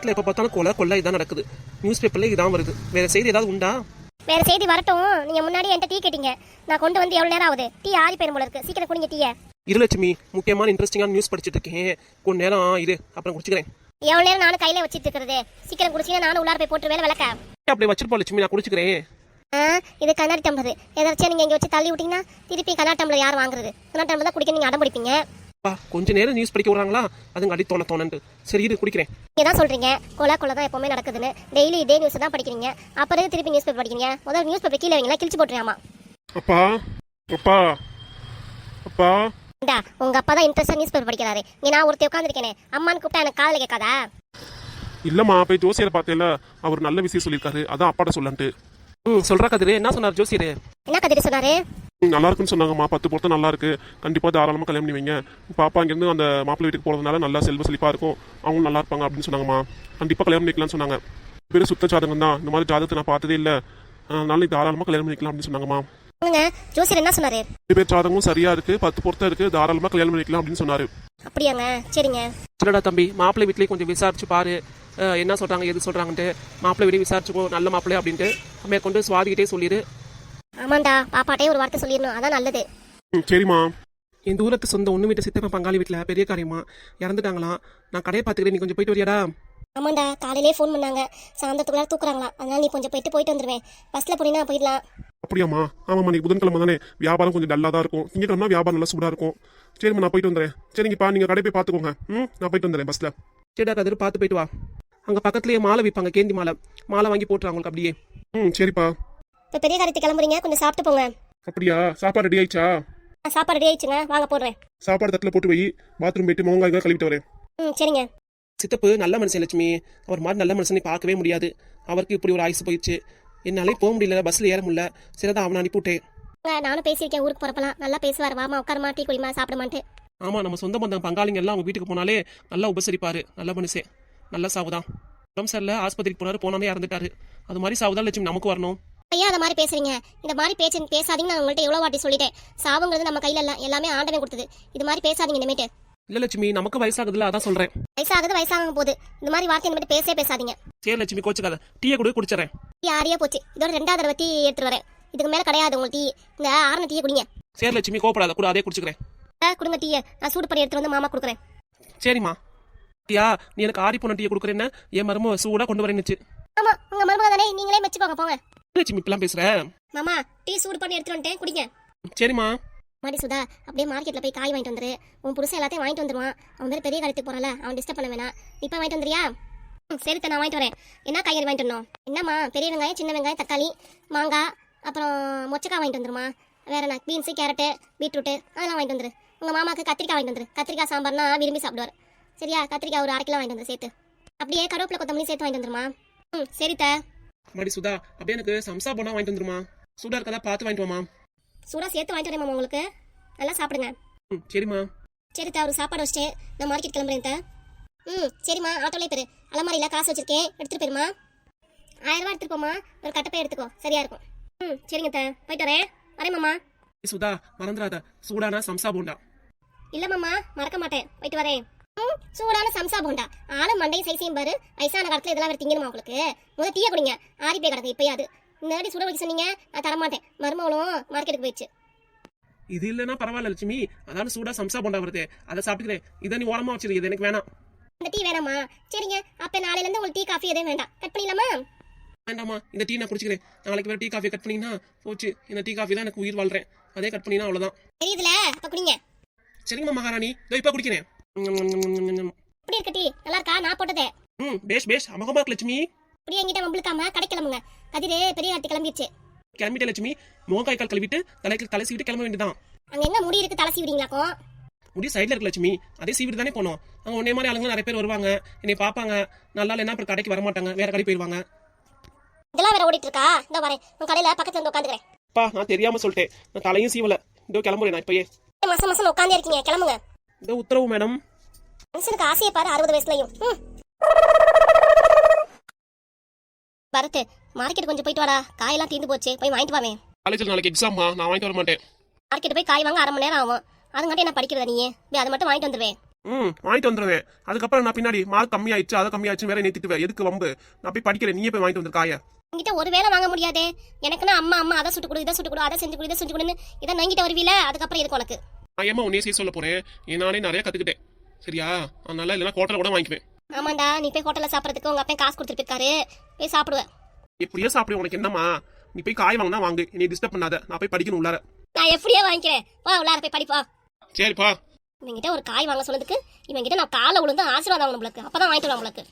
வீட்டில் எப்போ பார்த்தாலும் கொலை கொள்ளை இதான் நடக்குது. நியூஸ் பேப்பர்ல இதான் வருது. வேற செய்தி ஏதாவது உண்டா? வேற செய்தி வரட்டும். நீங்க முன்னாடி என்கிட்ட டீ கேட்டீங்க. நான் கொண்டு வந்து எவ்வளவு நேரம் ஆகுது? டீ ஆறி போயிரும் போல இருக்கு. சீக்கிரம் குடிங்க டீயை. இருலட்சுமி முக்கியமான இன்ட்ரெஸ்டிங்கான நியூஸ் படிச்சுட்டு இருக்கேன். கொஞ்ச நேரம் இரு. அப்புறம் குடிச்சுக்கிறேன். எவ்வளவு நேரம் நானும் கையில வச்சிட்டு இருக்கிறது? சீக்கிரம் குடிச்சீங்கன்னா நானும் உள்ளார போய் போட்டு வேலை விளக்க. அப்படியே வச்சிருப்பா லட்சுமி. நான் குடிச்சுக்கிறேன். ஆ இது கண்ணாடி டம்ளர். ஏதாச்சும் நீங்க இங்க வச்சு தள்ளி விட்டீங்கன்னா திருப்பி கண்ணாடி டம்ளர் யார் வாங்குறது? கண்ணாடி டம்ளர் தான் குடிக்க நீங்க அடம் பிடிப்பீங்க. பா கொஞ்ச நேரம் நியூஸ் படிக்க விடுறாங்களா? அதுங்க அடி தோண தோணன்ட்டு. சரி இரு குடிக்கிறேன். நீங்க தான் சொல்றீங்க. கொலை கொலை தான் எப்பவுமே நடக்குதுன்னு. டெய்லி இதே நியூஸ் தான் படிக்கிறீங்க. அப்புறம் திருப்பி நியூஸ் பேப்பர் படிக்கிறீங்க? முதல்ல நியூஸ் பேப்பர் கீழே வைங்களா? கிழிச்சு போட்டுருவாமா அப்பா அப்பா அப்பா. இந்தா உங்க அப்பா தான் இன்ட்ரெஸ்டா நியூஸ் பேப்பர் படிக்கிறாரு. இங்க நான் ஒருத்தர் உட்காந்துருக்கேனே அம்மான்னு கூப்பிட்டா எனக்கு காதுல கேட்காதா? இல்லம்மா போய் ஜோசியரை பார்த்தேல அவர் நல்ல விஷயம் சொல்லியிருக்காரு. அதான் அப்பாட்ட சொல்லன்ட்டு. ம் சொல்றா கதிரு. என்ன சொன்னார் ஜோசியர்? என்ன கதிரி சொன்னாரு? நல்லா இருக்குன்னு சொன்னாங்கம்மா பத்து பொருத்தம் நல்லா இருக்கு கண்டிப்பா தாராளமா கல்யாணம் பண்ணி வைங்க. பாப்பா இங்கிருந்து அந்த மாப்பிள்ளை வீட்டுக்கு போறதுனால நல்லா செல்வ செழிப்பா இருக்கும். அவங்க நல்லா இருப்பாங்க அப்படின்னு சொன்னாங்கம்மா. கண்டிப்பா கல்யாணம் பண்ணிக்கலாம்னு சொன்னாங்க. பேரு சுத்த ஜாதகம் தான் இந்த மாதிரி ஜாதகத்தை நான் பார்த்ததே இல்ல. அதனால நீ தாராளமா கல்யாணம் பண்ணிக்கலாம் அப்படின்னு சொன்னாங்கம்மா. சொல்லுங்க ஜோசியர் என்ன சொன்னாரு? ரெண்டு பேர் ஜாதகமும் சரியா இருக்கு. பத்து பொருத்தம் இருக்கு. தாராளமா கல்யாணம் பண்ணிக்கலாம் அப்படின்னு சொன்னாரு. அப்படியாங்க. சரிங்க. சரிடா தம்பி மாப்பிள்ளை வீட்லயே கொஞ்சம் விசாரிச்சு பாரு. என்ன சொல்றாங்க எது சொல்றாங்கன்ட்டு. மாப்பிள்ளை வீடு விசாரிச்சுக்கோ நல்ல மாப்பிள்ளை அப்படின்ட்டு. மேற்கொண்டு சுவாதிகிட்டே சொல்லிடு ஆமாண்டா பாப்பாட்டே ஒரு வார்த்தை சொல்லிடணும். அதான் நல்லது. ம், சரிம்மா. என் தூரத்து சொந்த ஒன்று வீட்டு சித்தப்பா பங்காளி வீட்டில் பெரிய காரியமா இறந்துட்டாங்களாம் நான் கடையை பார்த்துக்கிறேன். நீ கொஞ்சம் போயிட்டு வரியாடா. ஆமாண்டா காலையிலே ஃபோன் பண்ணாங்க. சாயந்தரத்துக்குள்ள தூக்குறாங்களா. அதனால நீ கொஞ்சம் போயிட்டு போயிட்டு வந்துருவேன். பஸ்ல போனீங்கன்னா போயிடலாம். அப்படியாம்மா. ஆமாம்மா நீ புதன்கிழமை தானே. வியாபாரம் கொஞ்சம் டல்லாக தான் இருக்கும். திங்கக்கிழமை வியாபாரம் நல்லா சூடாக இருக்கும். சரிம்மா நான் போயிட்டு வந்துடுறேன் சரிங்கப்பா நீங்கள் கடை போய் பார்த்துக்கோங்க. ம் நான் போயிட்டு வந்துடுறேன் பஸ்ஸில் சரிடா கதிர் பார்த்து போயிட்டு வா. அங்கே பக்கத்துலேயே மாலை விற்பாங்க கேந்தி மாலை. மாலை வாங்கி அவங்களுக்கு அப்படியே. ம் சரிப்பா. இப்போ பெரிய காரியத்துக்கு கிளம்புறீங்க கொஞ்சம் சாப்பிட்டு போங்க. அப்படியா? சாப்பாடு ரெடி ஆயிடுச்சா? ஆ, சாப்பாடு ரெடி ஆயிடுச்சுங்க. வாங்க போடுறேன். சாப்பாடு தட்டில் போட்டு வை. பாத்ரூம் போயிட்டு மோங்காய் கழுவிட்டு வரேன். ம் சரிங்க. சித்தப்பு நல்ல மனுஷன் லட்சுமி. அவர் மாதிரி நல்ல மனுஷனை பார்க்கவே முடியாது. அவருக்கு இப்படி ஒரு ஆயுசு போயிடுச்சு. என்னாலே போக முடியல பஸ்ஸில் ஏற முடியல. சரி தான் அவனை அனுப்பிவிட்டேன். ஆ, நானும் பேசியிருக்கேன் ஊருக்கு போறப்பலாம் நல்லா பேசுவார். வாமா உட்காருமா டீ குடிமா சாப்பிடுமான்ட்டு. ஆமாம் நம்ம சொந்த பந்தம் பங்காளிங்க எல்லாம் அவங்க வீட்டுக்கு போனாலே நல்லா உபசரிப்பாரு. நல்ல மனுஷன். நல்ல சாவுதான். உடம்பு சரியில்ல ஆஸ்பத்திரிக்கு போனாரு போனாலே இறந்துட்டாரு. அது மாதிரி சாவுதான் லட்சுமி நமக்கு வரணும். ஐயா அந்த மாதிரி பேசுறீங்க? இந்த மாதிரி பேச்சு பேசாதீங்கன்னு நான் உங்கள்கிட்ட எவ்வளோ வாட்டி சொல்லிட்டேன். சாவுங்கிறது நம்ம கையில இல்ல எல்லாமே ஆண்டவன் கொடுத்தது. இது மாதிரி பேசாதீங்க இனிமேட்டு. இல்லை லட்சுமி நமக்கு வயசாகுதுல அதான் சொல்கிறேன் வயசாகுது வயசாகும் போகுது. இந்த மாதிரி வார்த்தை இனிமேட்டு பேசவே பேசாதீங்க. சரி லட்சுமி கோச்சுக்காத. டீயை கூட குடிச்சிடறேன். டீ ஆறியா போச்சு. இதோட ரெண்டாவது தடவை டீ எடுத்துட்டு வரேன். இதுக்கு மேல கிடையாது உங்களுக்கு டீ. இந்த ஆறுன டீயை குடிங்க. சரி லட்சுமி கோப்படாத கூட அதே குடிச்சுக்கிறேன். கொடுங்க டீயை. நான் சூடு பண்ணி எடுத்துட்டு வந்து மாமா கொடுக்குறேன். சரிம்மா. டியா நீ எனக்கு ஆரி போன டீயை கொடுக்குறேன்னு என் மரும சூடாக கொண்டு வரேன்னுச்சு. ஆமா உங்க மருமக தானே? நீங்களே வச்சுக்கோங்க போங்க. லட்சுமி இப்பெல்லாம் பேசுற? மாமா டீ சூடு பண்ணி எடுத்துட்டு வந்துட்டேன் குடிங்க. சரிம்மா. மாடி சுதா அப்படியே மார்க்கெட்ல போய் காய் வாங்கிட்டு வந்துரு. உன் புருஷன் எல்லாத்தையும் வாங்கிட்டு வந்துருவான். அவன் பேர் பெரிய காலத்துக்கு போறான்ல அவன் டிஸ்டர்ப் பண்ண வேணாம். போய் வாங்கிட்டு வந்துறியா சரி நான் வாங்கிட்டு வரேன். என்ன காய்கறி வாங்கிட்டு வரணும்? என்னம்மா பெரிய வெங்காயம் சின்ன வெங்காயம் தக்காளி மாங்காய் அப்புறம் மொச்சக்காய் வாங்கிட்டு வந்துருமா? வேற என்ன? பீன்ஸு கேரட்டு பீட்ரூட்டு அதெல்லாம் வாங்கிட்டு வந்துரு. உங்க மாமாக்கு கத்திரிக்காய் வாங்கிட்டு வந்துரு. கத்திரிக்காய் சாம்பார்னா விரும்பி சாப்பிடுவார். சரியா? கத்திரிக்காய் ஒரு அரை கிலோ வாங்கிட்டு வந்துரு சேர்த்து. அப்படியே கருவேப்பிலை கொத்தமல்லி சேர்த்து வாங்கிட்டு வந்துருமா? ம் சரி த மடி சுதா அப்படியே எனக்கு சம்சா போனா வாங்கிட்டு வந்துருமா? சூடா இருக்கதா பார்த்து வாங்கிட்டு வாமா. சூடாக சேர்த்து வாங்கிட்டு வரேன் மாமா உங்களுக்கு. நல்லா சாப்பிடுங்க. ம் சரிம்மா. சரி தா ஒரு சாப்பாடு வச்சுட்டு நான் மார்க்கெட் கிளம்புறேன் தா. ம் சரிம்மா ஆட்டோலே பேரு அலமாரியில் காசு வச்சிருக்கேன் எடுத்துட்டு போயிருமா? ஆயிரம் ரூபாய் எடுத்துட்டு போமா ஒரு கட்டப்பை எடுத்துக்கோ சரியா இருக்கும். ம் சரிங்க தா போயிட்டு வரேன். வரேன் மாமா. சுதா மறந்துடாத. சூடானா சம்சா போண்டா இல்ல மாமா மறக்க மாட்டேன். போயிட்டு வரேன். சூடான சம்சா போண்டா. ஆளும் மண்டையும் சைஸையும் பாரு. வயசான காலத்துல இதெல்லாம் வேற திங்கணுமா உங்களுக்கு? முதல் டீயை குடிங்க. ஆறி போய் கிடக்கு இப்பயாவது வாட்டி சுட வைக்க சொன்னீங்க நான் தரமாட்டேன். மருமகளும் மார்க்கெட்டுக்கு போயிடுச்சு. இது இல்லைன்னா பரவாயில்ல லட்சுமி. அதான சூடா சம்சா போண்டா வருது. அதை சாப்பிட்டுக்கிறேன். இதை நீ ஓரமா வச்சிரு. இது எனக்கு வேணாம். இந்த டீ வேணாமா? சரிங்க. அப்ப நாளையில இருந்து உங்களுக்கு டீ காஃபி எதுவும் வேண்டாம். கட் பண்ணிடலாமா? வேண்டாமா இந்த டீ நான் குடிச்சுக்கிறேன். நாளைக்கு வேற டீ காஃபி கட் பண்ணினா போச்சு. இந்த டீ காஃபி தான் எனக்கு உயிர் வாழ்றேன். அதே கட் பண்ணினா அவ்வளவுதான். தெரியுதுல? அப்ப குடிங்க. சரிங்கம்மா மகாராணி. இதோ இப்போ குடிக்கிறேன். இப்படி இருக்க டீ. நல்லா இருக்கா? நான் போட்டதே. ம் பேஷ் பேஷ் அமகமா லட்சுமி. இப்படி என்கிட்ட மம்பளுக்காம கடை கிளம்புங்க. கதிரே பெரிய கார்த்தி கிளம்பிடுச்சு. கிளம்பிட்டே லட்சுமி. முகக்காய் கால் கழுவிட்டு தலைக்கு தலை சீவிட்டு கிளம்ப வேண்டியதான் அங்க என்ன முடி இருக்கு? தலை சீவிடுங்களாக்கும் முடி சைடில் இருக்கு லட்சுமி. அதே சீவிட்டு தானே போனோம். அங்கே உன்னே மாதிரி ஆளுங்க நிறைய பேர் வருவாங்க. என்னை பார்ப்பாங்க. நல்லா இல்லைன்னா அப்புறம் கடைக்கு வர மாட்டாங்க. வேற கடை போயிடுவாங்க இதெல்லாம் வேற ஓடிட்டு இருக்கா இந்த வரேன். உன் கடையில பக்கத்துல வந்து உட்காந்துக்கிறேன். அப்பா நான் தெரியாம சொல்லிட்டேன். நான் தலையும் சீவல. இதோ கிளம்புறேன் நான் இப்பயே. மாசம் மாசம் உட்காந்தே இருக்கீங்க. கிளம்புங்க. இதோ உத்தரவு மேடம். மனுஷனுக்கு ஆசையை பாரு அறுபது வயசுலயும். பரத் மார்க்கெட் கொஞ்சம் போயிட்டு வாடா. காயெல்லாம் தீர்ந்து போச்சு. போய் வாங்கிட்டு வாவே காலேஜில் நாளைக்கு எக்ஸாம்மா நான் வாங்கிட்டு வர மாட்டேன். மார்க்கெட் போய் காய் வாங்க அரை மணி நேரம் ஆகும். அதுங்காட்டி என்ன படிக்கிறதா நீ? போய் அதை மட்டும் வாங்கிட்டு வந்துருவேன். ம் வாங்கிட்டு வந்துடுவேன் அதுக்கப்புறம் நான் பின்னாடி மார்க் கம்மியாயிடுச்சு அதை கம்மியாச்சு வேற நிறுத்திட்டுவேன் எதுக்கு வம்பு? நான் போய் படிக்கிறேன் நீயே போய் வாங்கிட்டு வந்து காய. என்கிட்ட ஒரு வேளை வாங்க முடியாதே. எனக்குன்னா அம்மா அம்மா அதை சுட்டு கொடு இதை சுட்டு கொடு அதை செஞ்சு கொடு இதை செஞ்சு கொடுன்னு இதை நங்கிட்ட வருவீல? அதுக்கப்புறம் இருக்கு உனக்கு? நான் ஏமா உன்னையே செய்ய சொல்ல போறேன்? நானே நிறைய கத்துக்கிட்டேன். சரியா? அதனால இல்லைன்னா ஹோட்டலில் கூட வாங்கிக்குவேன். ஆமாண்டா நீ போய் ஹோட்டல்ல சாப்பிட்றதுக்கு உங்க அப்பா காசு கொடுத்துட்டு போயிருக்காரு போய் சாப்பிடுவேன். எப்படியோ சாப்பிடு உனக்கு என்னம்மா? நீ போய் காய் வாங்கினா வாங்கு நீ டிஸ்டர்ப் பண்ணாத. நான் போய் படிக்கணும் உள்ளார. நான் எப்படியே வாங்கிக்கிறேன். வா உள்ளார போய் படிப்பா. சரிப்பா இவங்கிட்ட ஒரு காய் வாங்க சொன்னதுக்கு இவங்கிட்ட நான் காலை விழுந்து ஆசீர்வாதம் வாங்கணும் நம்மளுக்கு அப்பதான் வாங்கிட்டு வருவான் நம்மளுக்கு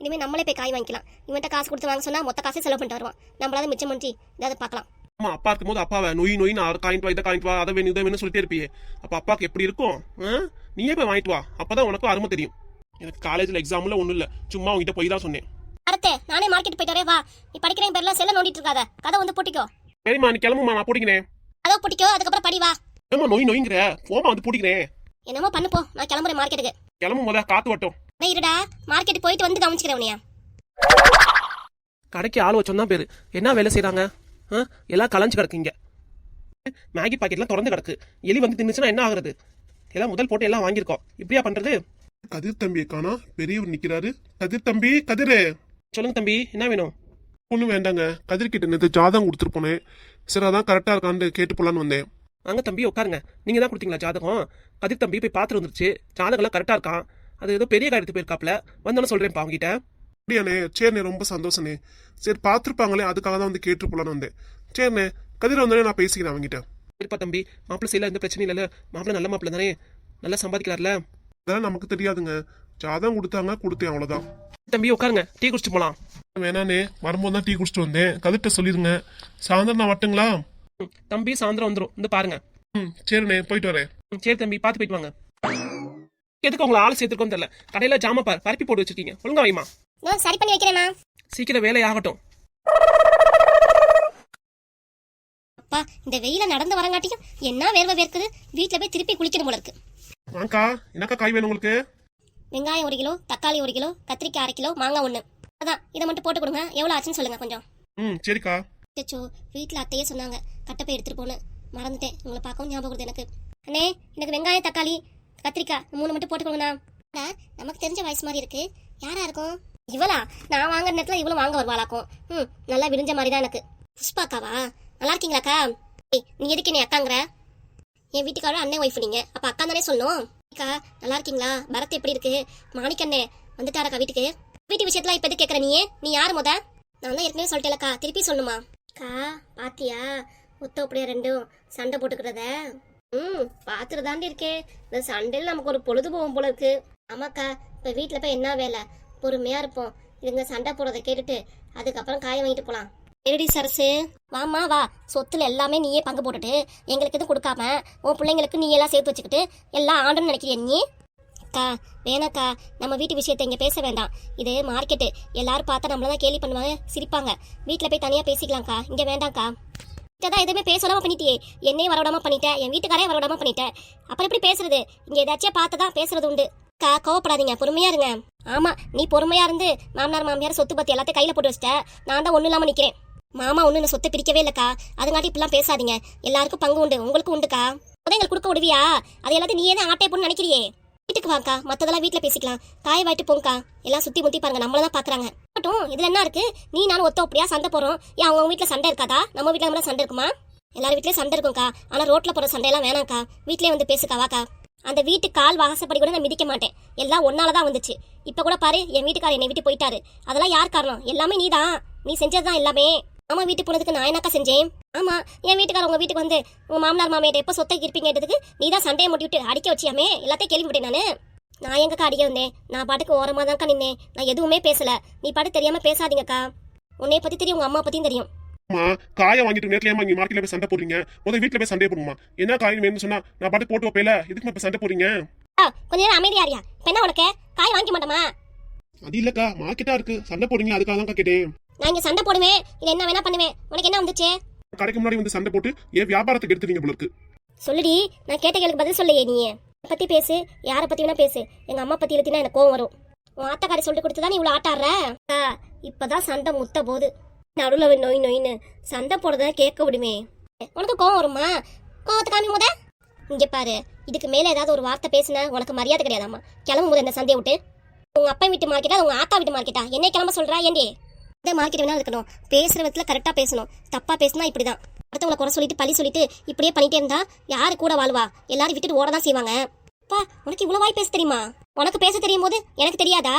இனிமே நம்மளே போய் காய் வாங்கிக்கலாம். இவன்ட்ட காசு கொடுத்து வாங்க சொன்னா மொத்த காசே செலவு பண்ணிட்டு வருவான். நம்மளால மிச்சம் பண்ணி ஏதாவது பார்க்கலாம். அம்மா அப்பா இருக்கும்போது அப்பாவை நொய் நொய் நான் காயின்ட்டு வா இதை காயின்ட்டு வா அதை வேணும் இதை வேணும் சொல்லிட்டே இருப்பியே. அப்ப அப்பாவுக்கு எப்படி இருக்கும்? நீயே போய் வாங்கிட்டு வா. அப்பதான் உனக்கும் அருமை தெரியும். எனக்கு காலேஜ்ல எக்ஸாம்ல ஒண்ணும் இல்ல. சும்மா உங்ககிட்ட போய் தான் சொன்னேன். அடுத்து நானே மார்க்கெட் போயிட்டு வரேன் வா. நீ படிக்கிறேன் பேர்ல செல்ல நோண்டிட்டு இருக்காத. கதை வந்து பொட்டிக்கோ. சரிம்மா நீ கிளம்புமா நான் போட்டிக்கிறேன். அதோ பிடிக்கோ அதுக்கப்புறம் படி வா. ஏமா நொய் நொய்ங்கிற? போமா வந்து போட்டிக்கிறேன். என்னமோ பண்ணு போ. நான் கிளம்புறேன் மார்க்கெட்டுக்கு கிளம்பும் போத காத்து வட்டும். இருடா. மார்க்கெட் போயிட்டு வந்து கவனிச்சுக்கிறேன் உனியா கடைக்கு ஆள் வச்சோம் தான் பேரு. என்ன வேலை செய்றாங்க? ஆ? எல்லாம் கலைஞ்சு கிடக்குங்க மேகி பாக்கெட்லாம் திறந்து கிடக்கு. எலி வந்து தின்னுச்சுன்னா என்ன ஆகுறது? எல்லாம் முதல் போட்டு எல்லாம் வாங்கியிருக்கோம். இப்படியா பண்றது? கதிர் தம்பியை காணா பெரியவர் நிக்கிறாரு. கதிர் தம்பி கதிரு. சொல்லுங்க தம்பி என்ன வேணும்? ஒன்றும் வேண்டாங்க. கதிர் கிட்ட நேற்று ஜாதகம் கொடுத்துட்டு போனேன். சரி அதான் கரெக்டாக இருக்கான்னு கேட்டு போலான்னு வந்தேன். வாங்க தம்பி உட்காருங்க. நீங்க தான் கொடுத்தீங்களா ஜாதகம்? கதிர் தம்பி போய் பார்த்துட்டு வந்துருச்சு. ஜாதகம்லாம் கரெக்டா இருக்கான். அது ஏதோ பெரிய காரியத்துக்கு போயிருக்காப்ல வந்தாலும் சொல்றேன்ப்பா அவங்ககிட்ட அப்படியாண்ணே? சரிண்ணே ரொம்ப சந்தோஷண்ணே. சரி பார்த்துருப்பாங்களே அதுக்காக தான் வந்து கேட்டு போலான்னு வந்தேன். சரிண்ணே கதிர் வந்தோடனே நான் பேசிக்கிறேன் அவங்ககிட்ட சரிப்பா தம்பி மாப்பிள்ளை செய்யல எந்த பிரச்சனையும் இல்லைல்ல. மாப்பிள்ளை நல்ல மாப்பிள்ளை தானே? நல்லா சம்பாதிக்கிறார்ல? அதெல்லாம் நமக்கு தெரியாதுங்க. ஜாதகம் கொடுத்தாங்க கொடுத்தேன் அவ்வளோதான் தம்பி உட்காருங்க. டீ குடிச்சிட்டு போலாம். வேணாண்ணே வரும்போது தான் டீ குடிச்சிட்டு வந்தேன். கதிர்கிட்ட சொல்லிடுங்க சாயந்தரம் நான் வரட்டுங்களா? தம்பி சாயந்தரம் வந்துடும் வந்து பாருங்க. ம் சரிண்ணே போயிட்டு வரேன். ம், சரி தம்பி பார்த்து போயிட்டு வாங்க. எதுக்கு உங்களை ஆள் சேர்த்துருக்கோன்னு தெரியல. கடையில ஜாம பார் பரப்பி போட்டு வச்சிருக்கீங்க. ஒழுங்கா வைமா நான் சரி பண்ணி வைக்கிறேண்ணா சீக்கிரம் வேலை ஆகட்டும் அப்பா இந்த வெயில நடந்து வரங்காட்டியும் என்ன வேர்வை வேர்க்குது? வீட்டுல போய் திருப்பி குளிக்கணும் போல இருக்கு. வாங்கக்கா என்னக்கா காய் வேணும் உங்களுக்கு? வெங்காயம் ஒரு கிலோ தக்காளி ஒரு கிலோ கத்திரிக்காய் அரை கிலோ மாங்காய் ஒன்று அதான் இதை மட்டும் போட்டு கொடுங்க. எவ்வளோ ஆச்சுன்னு சொல்லுங்க கொஞ்சம். ம் சரிக்கா. அச்சோ வீட்டில் அத்தையே சொன்னாங்க. கட்டப்பை எடுத்துட்டு போனேன். மறந்துட்டேன். உங்களை பார்க்கவும் ஞாபகம் வருது எனக்கு. அண்ணே எனக்கு வெங்காயம் தக்காளி கத்திரிக்காய் மூணு மட்டும் போட்டு கொடுங்கண்ணா. நமக்கு தெரிஞ்ச வயசு மாதிரி இருக்கு. யாரா இருக்கும்? இவளா? நான் வாங்குற நேரத்தில் இவளும் வாங்க வருவாளாக்கும். ம் நல்லா விரிஞ்ச மாதிரி தான் எனக்கு. புஷ்பாக்காவா? நல்லா இருக்கீங்களாக்கா? ஏய் நீ எதுக்கு நீ அக்காங்கிற? என் வீட்டுக்காரோட அண்ணன் ஒய்ஃப் நீங்க. அப்ப அக்கா தானே சொல்லணும்? அக்கா நல்லா இருக்கீங்களா? பரத் எப்படி இருக்கு? மாணிக்கண்ணே வந்துட்டாரக்கா வீட்டுக்கு? வீட்டு விஷயத்துல இப்ப எது கேக்குற நீயே நீ யார் முத? நான் தான் ஏற்கனவே சொல்லிட்டேலக்கா திருப்பி சொல்லணுமா? அக்கா பாத்தியா? ஒத்த அப்படியே ரெண்டும் சண்டை போட்டுக்கிறத? ம் பாத்துட்டு தாண்டி இருக்கேன் இந்த சண்டையில் நமக்கு ஒரு பொழுது போகும் போல இருக்கு. ஆமாக்கா இப்ப வீட்டுல போய் என்ன வேலை? பொறுமையா இருப்போம். இதுங்க சண்டை போடுறதை கேட்டுட்டு அதுக்கப்புறம் காய வாங்கிட்டு போலாம். சரிடி சரசு? வாமா வா. சொத்துல எல்லாமே நீயே பங்கு போட்டுட்டு எங்களுக்கு எதுவும் கொடுக்காம உன் பிள்ளைங்களுக்கு நீ எல்லாம் சேர்த்து வச்சுக்கிட்டு எல்லாம் ஆண்டுன்னு நினைக்கிறிய நீ? அக்கா வேணாக்கா. நம்ம வீட்டு விஷயத்தை இங்கே பேச வேண்டாம். இது மார்க்கெட்டு எல்லாரும் பார்த்தா நம்மள தான் கேலி பண்ணுவாங்க சிரிப்பாங்க. வீட்டில் போய் தனியாக பேசிக்கலாம்க்கா. இங்கே வேண்டாம்க்கா. தான் எதுவுமே பேசலாம பண்ணிட்டியே. என்னையும் வரவிடாம பண்ணிட்டேன் என் வீட்டுக்காரையும் வரவிடாம பண்ணிட்டேன் அப்புறம் எப்படி பேசுறது? இங்கே ஏதாச்சும் பார்த்து தான் பேசுறது உண்டு. அக்கா கோவப்படாதீங்க பொறுமையா இருங்க. ஆமா நீ பொறுமையா இருந்து மாமனார் மாமியார் சொத்து பத்தி எல்லாத்தையும் கையில போட்டு வச்சிட்ட. நான் தான் ஒண்ணு இல்லாம நிக்கிறேன். மாமா ஒண்ணு இந்த சொத்தை பிரிக்கவே இல்லக்கா. அதங்காட்டி இப்படிலாம் பேசாதீங்க. எல்லாருக்கும் பங்கு உண்டு. உங்களுக்கும் உண்டுக்கா. உதயங்கள் எங்களுக்கு கொடுக்க விடுவியா அது எல்லாத்தையும் நீ தான் ஆட்டை போன்னு நினைக்கிறியே? வீட்டுக்கு வாக்கா. மத்ததெல்லாம் வீட்டில் பேசிக்கலாம். காய வாயிட்டு போங்கக்கா. எல்லாம் சுத்தி முத்தி பாருங்க. நம்மள தான் பாக்குறாங்க. மட்டும் இதுல என்ன இருக்கு? நீ நானும் ஒத்த அப்படியா சண்டை போறோம் ஏன் அவங்க வீட்டில் சண்டை இருக்காதா? நம்ம வீட்டில் நம்மள சண்டை இருக்குமா? எல்லாரும் வீட்லயும் சண்டை இருக்கும்க்கா. ஆனா ரோட்ல போற சண்டையெல்லாம் வேணாம்க்கா. வீட்லயே வந்து பேசுக்கா வாக்கா. அந்த வீட்டு கால் வாசப்படி கூட நான் மிதிக்க மாட்டேன். எல்லாம் ஒன்னால தான் வந்துச்சு. இப்போ கூட பாரு என் வீட்டுக்காரர் என்னை விட்டு போயிட்டாரு. அதெல்லாம் யார் காரணம்? எல்லாமே நீ தான் நீ செஞ்சதுதான் எல்லாமே. அம்மா வீட்டுக்கு போனதுக்கு நான் என்னக்கா செஞ்சேன்? ஆமா என் வீட்டுக்காரர் உங்க வீட்டுக்கு வந்து உங்க மாமனார் மாமியார் எப்போ சொத்தை இருப்பீங்க கேட்டதுக்கு நீ தான் சண்டையை முட்டி விட்டு அடிக்க வச்சியாமே? எல்லாத்தையும் கேள்விப்பட்டேன் நானு. நான் எங்கக்கா அடிக்க வந்தேன்? நான் பாட்டுக்கு ஓரமாக தான்க்கா நின்னேன். நான் எதுவுமே பேசல. நீ பாட்டு தெரியாம பேசாதீங்கக்கா. உன்னைய பத்தி தெரியும் உங்க அம்மா பத்தியும் தெரியும். அம்மா காயை வாங்கிட்டு நேரத்துல ஏமா இங்க மார்க்கெட்ல போய் சண்டை போடுறீங்க. முதல்ல வீட்டுல போய் சண்டை போடுமா என்ன காய் வேணும்னு சொன்னா நான் பாட்டு போட்டு வைப்பேல இதுக்கு இப்ப சண்டை போடுறீங்க? ஆ, கொஞ்ச நேரம் அமைதியாரியா இப்ப என்ன உனக்கு? காய் வாங்கிக்க மாட்டோமா அது இல்லக்கா மார்க்கெட்டா இருக்கு. சண்டை போடுறீங்க அதுக்காக தான் கேட்டேன். நான் இங்க சண்டை போடுவேன். இது என்ன வேணா பண்ணுவேன். உனக்கு என்ன வந்துச்சு? கடைக்கு முன்னாடி வந்து சண்டை போட்டு என் வியாபாரத்துக்கு எடுத்துறீங்க போல இருக்கு? சொல்லுடி நான் கேட்ட கேளுக்கு பதில் சொல்லையே நீ. பத்தி பேசு. யாரை பத்தி வேணா பேசு. எங்க அம்மா பத்தி எழுத்தினா எனக்கு கோவம் வரும். உன் ஆத்தக்காரி சொல்லி கொடுத்து நீ இவ்வளவு ஆட்டாடுற? அக்கா, இப்பதான் சண்டை முத்த போது நடுவுல நோய் நோயின்னு சண்டை போடுறத கேட்க விடுமே. உனக்கு கோவம் வருமா? கோவத்தை காமி முத. இங்க பாரு இதுக்கு மேல ஏதாவது ஒரு வார்த்தை பேசுன உனக்கு மரியாதை கிடையாதாம்மா. கிளம்பும் போது இந்த சந்தையை விட்டு. உங்க அப்பா வீட்டு மார்க்கெட்டா உங்க ஆத்தா வீட்டு மார்க்கெட்டா? என்ன கிளம்ப சொல்றா ஏண்டி? இந்த மார்க்கெட் வேணா இருக்கணும். பேசுற விதத்துல கரெக்டா பேசணும். தப்பா பேசினா இப்படிதான். அடுத்தவங்களை குறை சொல்லிட்டு பழி சொல்லிட்டு இப்படியே பண்ணிட்டே இருந்தா யாரு கூட வாழ்வா? எல்லாரும் விட்டுட்டு ஓட தான் செய்வாங்க. அப்பா உனக்கு இவ்வளவு வாய் பேச தெரியுமா? உனக்கு பேச தெரியும் போது எனக்கு தெரியாதா?